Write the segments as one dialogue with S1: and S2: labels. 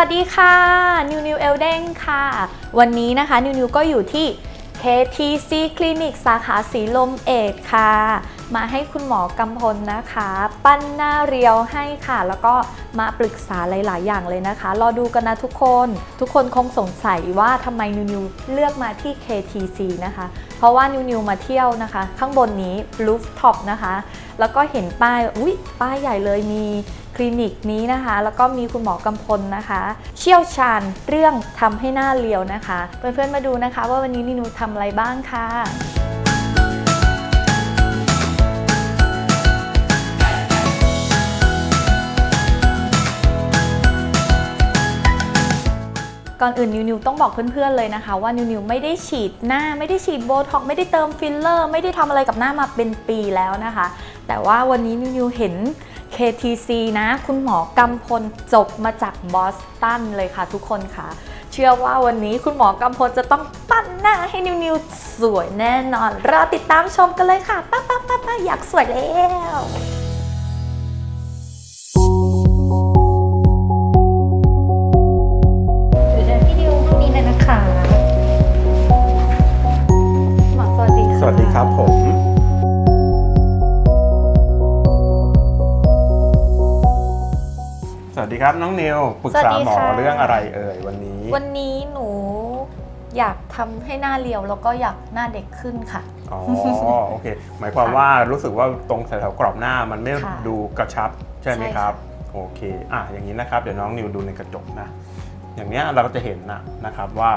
S1: สวัสดีค่ะ นิวนิวเอลเด้งค่ะ วันนี้นะคะ นิวนิวก็อยู่ที่ KTC คลินิกสาขาสีลมเอกค่ะ มาให้คุณหมอกำพลนะคะ ปั้นหน้าเรียวให้ค่ะ แล้วก็มาปรึกษาหลาย ๆ อย่างเลยนะคะ รอดูกันนะทุกคน ทุกคนคงสงสัยว่าทำไมนิวนิวเลือกมาที่ KTC นะคะ เพราะว่านิวนิวมาเที่ยวนะคะ ข้างบนนี้ rooftop นะคะ แล้วก็เห็นป้าย อุ๊ย ป้ายใหญ่เลยมี ลินิกนี้นะคะ แล้วก็มีคุณหมอกำพลนะคะ เชี่ยวชาญเรื่องทำให้หน้าเรียวนะคะ เพื่อนๆมาดูนะคะ ว่าวันนี้นิวทำอะไรบ้างค่ะก่อนอื่นนิวนิวต้องบอกเพื่อนๆเลยนะคะว่านิวนิวไม่ได้ฉีดหน้าไม่ได้ฉีดโบท็อกไม่ได้เติมฟิลเลอร์ ไม่ได้ทำอะไรกับหน้ามาเป็นปีแล้วนะคะ แต่ว่าวันนี้นิวนิวเห็น KTC นะ คุณหมอกำพลจบมาจากบอสตันเลยค่ะทุกคนค่ะ เชื่อว่าวันนี้คุณหมอกำพลจะต้องปั้นหน้าให้นิวนิวสวยแน่นอน รอติดตามชมกันเลยค่ะป้าป้าป้าป้าอยากสวยแล้ว
S2: ดีครับน้องนิวปรึกษาหมอเรื่องอะไรเอ่ยวันนี้
S1: วันนี้หนูอยากทำให้หน้าเรียวแล้วก็อยากหน้าเด็กขึ้นค่ะ
S2: อ๋อโอเค หมายความว่ารู้สึกว่าตรงแถวๆกรอบหน้ามันไม่
S1: ค่ะ
S2: ดูกระชับใช่ไหม
S1: ใช่
S2: ค
S1: ค่ะ
S2: รับ โอเคอะอย่างนี้นะครับเดี๋ยวน้องนิวดูในกระจกนะ อย่างเนี้ยเราก็จะเห็นนะนะครับว่า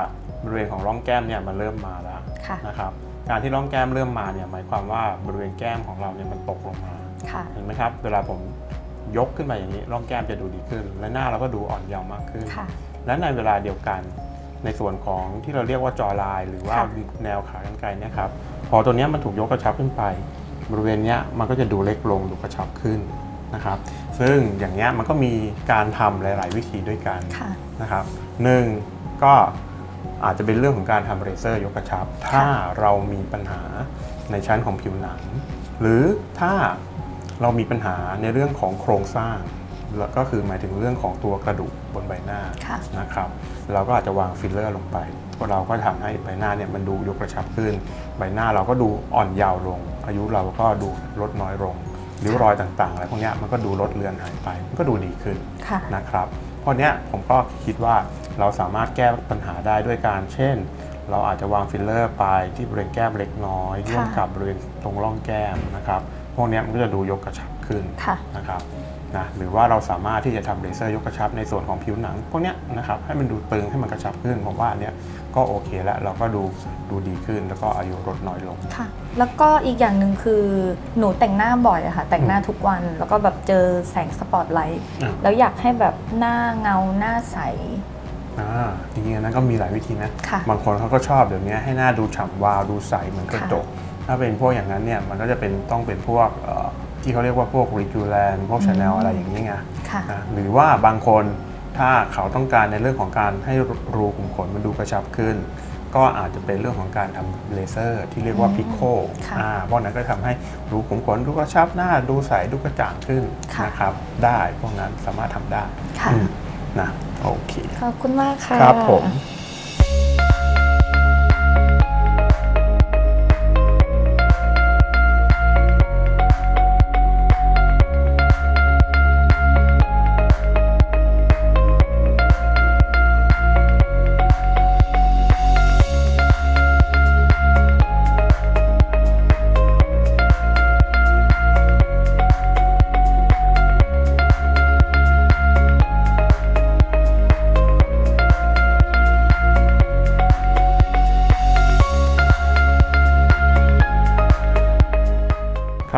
S2: บริเวณของร่องแก้มเนี่ยมันเริ่มมาแล้ว
S1: ค่ะ
S2: นะครับการที่ร่องแก้มเริ่มมาเนี่ยหมายความว่าบริเวณแก้มของเราเนี่ยมันตกลงมา
S1: ค่ะ
S2: เห็นไหมครับ เวลาผม ยกขึ้นมาอย่างนี้ร่องแก้มจะดูดีขึ้น และหน้าเราก็ดูอ่อนเยาว์มากขึ้น
S1: ค่ะ
S2: และในเวลาเดียวกันในส่วนของที่เราเรียกว่าจอลาย หรือว่า
S1: ค่ะ
S2: แนวขากรรไกรเนี่ยครับพอตัวเนี้ยมันถูกยกกระชับขึ้นไป บริเวณเนี้ยมันก็จะดูเล็กลงดูกระชับขึ้นนะครับ ซึ่งอย่างเงี้ยมันก็มีการทำหลาย ๆ วิธีด้วยกัน
S1: ค่ะ
S2: นะครับหนึ่งก็อาจจะเป็นเรื่องของการทำเลเซอร์ยกกระชับ ถ้าเรามีปัญหาในชั้นของผิวหนัง หรือถ้า เรามีปัญหาในเรื่องของโครงสร้างแล้วก็คือหมายถึงเรื่องของตัวกระดูกบนใบหน้า
S1: ค่ะ
S2: นะครับ เราก็อาจจะวางฟิลเลอร์ลงไปพวกเราก็ทำให้ใบหน้าเนี่ยมันดูยกกระชับขึ้น ใบหน้าเราก็ดูอ่อนเยาว์ลง อายุเราก็ดูลดน้อยลงริ้วรอยต่างๆอะไรพวกเนี้ยมันก็ดูลดเลือนหายไป มันก็ดูดีขึ้น
S1: ค่ะ
S2: นะครับเพราะเนี้ยผมก็คิดว่าเราสามารถแก้ปัญหาได้ด้วยการเช่น เราอาจจะวางฟิลเลอร์ไปที่บริเวณแก้มเล็กน้อยร่วมกับบริเวณตรงร่องแก้มนะครับพ วกเนี้ยมันก็จะดูยกกระชับขึ้น
S1: ค่ะ
S2: นะครับนะหรือว่าเราสามารถที่จะทำเลเซอร์ยกกระชับในส่วนของผิวหนังพวกเนี้ยนะครับให้มันดูตึงให้มันกระชับขึ้นผมว่าอันเนี้ยก็โอเคแล้วเราก็ดูดูดีขึ้นแล้วก็อายุลดน้อยลง
S1: ค่ะ แล้วก็อีกอย่างหนึ่งคือหนูแต่งหน้าบ่อยอะค่ะแต่งหน้าทุกวันแล้วก็แบบเจอแสงสปอตไลท์
S2: อะ
S1: แล้วอยากให้แบบหน้าเงาหน้าใส
S2: อ่าจริงๆอันนั้นก็มีหลายวิธีนะ
S1: ค่ะ
S2: บางคนเขาก็ชอบเดี๋ยวนี้ให้หน้าดูฉ่ำวาวดูใสเหมือนกระจก ถ้าเป็นพวกอย่างนั้นเนี่ยมันก็จะเป็นต้องเป็นพวกเอ่อที่เขาเรียกว่าพวกริจูแลนพวกชาแนล
S1: อืม
S2: อะไรอย่างนี้ไง
S1: ค่ะ
S2: นะหรือว่าบางคนถ้าเขาต้องการในเรื่องของการให้รูขุมขนมันดูกระชับขึ้น ก็อาจจะเป็นเรื่องของการทำเลเซอร์ที่เรียกว่า
S1: อืม
S2: พิโค
S1: ค่ะ
S2: อ่าพวกนั้นก็ทำให้รูขุมขนดูกระชับหน้าดูใสดูกระจ่างขึ้น
S1: ค่ะ
S2: นะครับได้พวกนั้นสามารถทำได้
S1: ค่ะ
S2: อืมนะโอเค
S1: ขอบคุณมากค่ะ
S2: ครับผม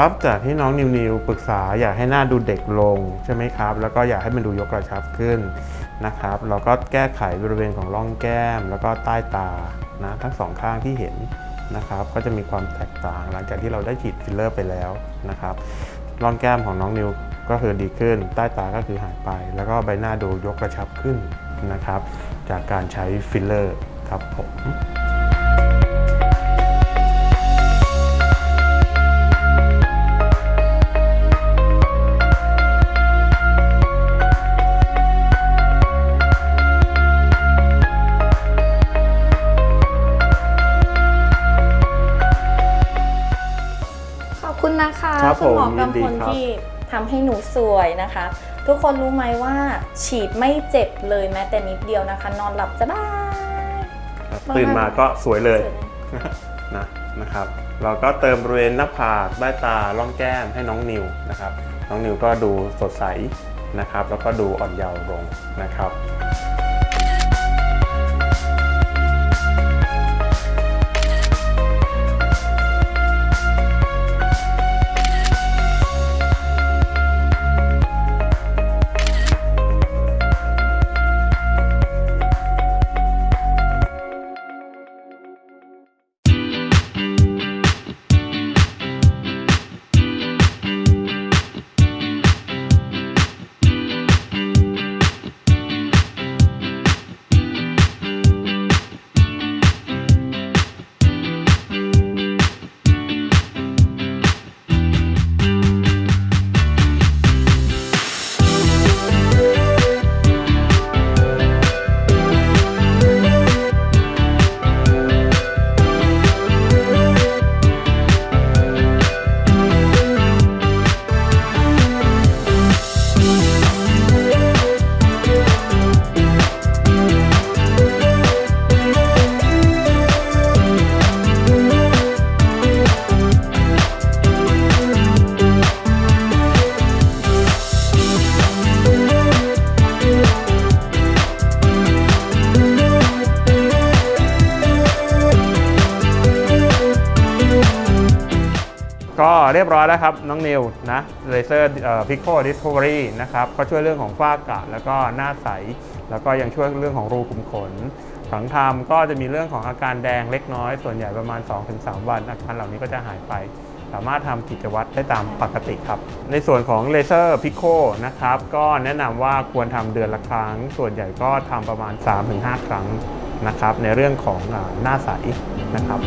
S2: ครับจากที่น้องนิวนิวปรึกษาอยากให้หน้าดูเด็กลงใช่ไหมครับ แล้วก็อยากให้มันดูยกกระชับขึ้นนะครับ เราก็แก้ไขบริเวณของร่องแก้ม แล้วก็ใต้ตานะทั้งสองข้างที่เห็นนะครับ ก็จะมีความแตกต่าง หลังจากที่เราได้ฉีดฟิลเลอร์ไปแล้วนะครับร่องแก้มของน้องนิวก็คือดีขึ้น ใต้ตาก็คือหายไป แล้วก็ใบหน้าดูยกกระชับขึ้นนะครับ จากการใช้ฟิลเลอร์ครับผม
S1: ที่ทำให้หนูสวยนะคะ ทุกคนรู้ไหมว่าฉีดไม่เจ็บเลยแม้แต่นิดเดียวนะคะ นอนหลับสบาย
S2: ตื่นมาก็สวยเลย
S1: สวยเลย
S2: นะนะครับ เราก็เติมบริเวณหน้าผากใต้ตาล่องแก้มให้น้องนิวนะครับ น้องนิวก็ดูสดใสนะครับ แล้วก็ดูอ่อนเยาว์ลงนะครับ เรียบร้อยแล้วครับ น้องนิวนะเลเซอร์พิกโคดิสโ o เวอรี่นะครับก็ช่วยเรื่องของฝ้ากระแล้วก็หน้าใส แล้วก็ยังช่วยเรื่องของรูขุมขนหลังทำก็จะมีเรื่องของอาการแดงเล็กน้อย ส่วนใหญ่ประมาณ 2-3 วัน อาการเหล่านี้ก็จะหายไปสามารถทำกิจวัตรได้ตามปกติครับ ในส่วนของเลเซอร์พิโคนะครับ ก็แนะนำว่าควรทำเดือนละครั้ง ส่วนใหญ่ก็ทำประมาณ 3-5 ครั้งนะครับ ในเรื่องของหน้าใสนะครับ